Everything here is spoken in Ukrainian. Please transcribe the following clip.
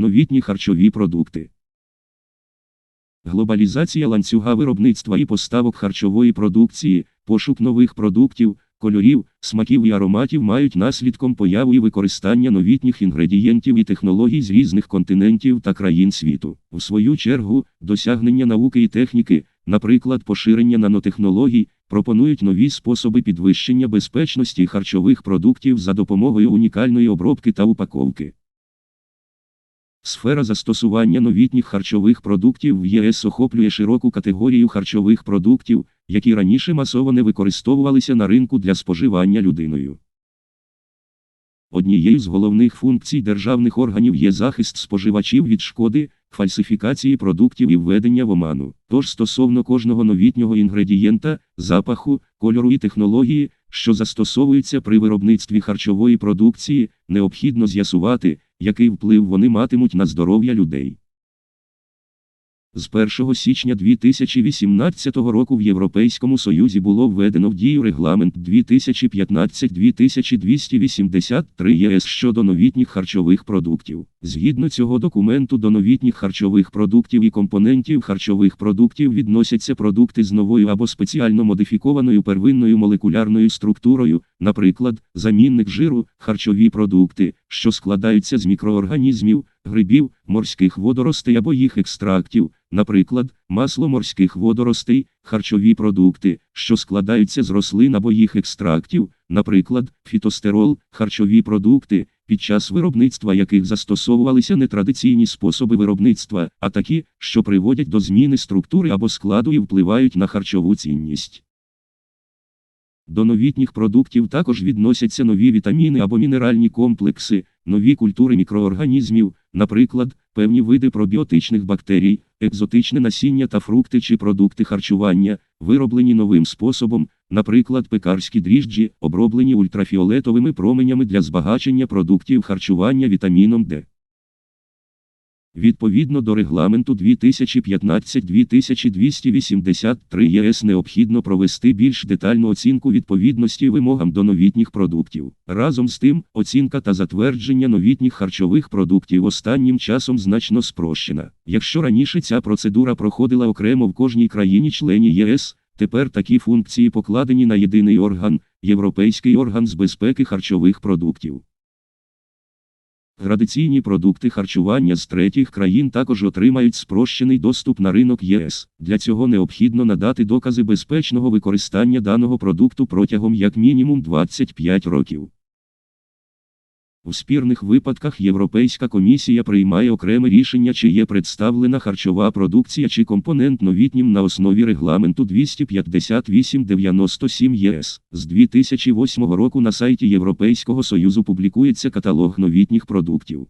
Новітні харчові продукти. Глобалізація ланцюга виробництва і поставок харчової продукції, пошук нових продуктів, кольорів, смаків і ароматів мають наслідком появу і використання новітніх інгредієнтів і технологій з різних континентів та країн світу. В свою чергу, досягнення науки і техніки, наприклад, поширення нанотехнологій, пропонують нові способи підвищення безпечності харчових продуктів за допомогою унікальної обробки та упаковки. Сфера застосування новітніх харчових продуктів в ЄС охоплює широку категорію харчових продуктів, які раніше масово не використовувалися на ринку для споживання людиною. Однією з головних функцій державних органів є захист споживачів від шкоди, фальсифікації продуктів і введення в оману. Тож стосовно кожного новітнього інгредієнта, запаху, кольору і технології, що застосовуються при виробництві харчової продукції, необхідно з'ясувати, який вплив вони матимуть на здоров'я людей. З 1 січня 2018 року в Європейському Союзі було введено в дію регламент 2015-2283 ЄС щодо новітніх харчових продуктів. Згідно цього документу до новітніх харчових продуктів і компонентів харчових продуктів відносяться продукти з новою або спеціально модифікованою первинною молекулярною структурою, наприклад, замінник жиру, харчові продукти, що складаються з мікроорганізмів, грибів, морських водоростей або їх екстрактів, наприклад, масло морських водоростей, харчові продукти, що складаються з рослин або їх екстрактів, наприклад, фітостерол, харчові продукти, під час виробництва яких застосовувалися нетрадиційні способи виробництва, а такі, що приводять до зміни структури або складу і впливають на харчову цінність. До новітніх продуктів також відносяться нові вітаміни або мінеральні комплекси, нові культури мікроорганізмів, наприклад, певні види пробіотичних бактерій, екзотичне насіння та фрукти чи продукти харчування, вироблені новим способом, наприклад, пекарські дріжджі, оброблені ультрафіолетовими променями для збагачення продуктів харчування вітаміном Д. Відповідно до регламенту 2015-2283 ЄС необхідно провести більш детальну оцінку відповідності вимогам до новітніх продуктів. Разом з тим, оцінка та затвердження новітніх харчових продуктів останнім часом значно спрощена. Якщо раніше ця процедура проходила окремо в кожній країні-члені ЄС, тепер такі функції покладені на єдиний орган Європейський орган з безпеки харчових продуктів. Градиційні продукти харчування з третіх країн також отримають спрощений доступ на ринок ЄС. Для цього необхідно надати докази безпечного використання даного продукту протягом як мінімум 25 років. У спірних випадках Європейська комісія приймає окреме рішення, чи є представлена харчова продукція чи компонент новітнім на основі регламенту 25897 ЄС. З 2008 року на сайті Європейського Союзу публікується каталог новітніх продуктів.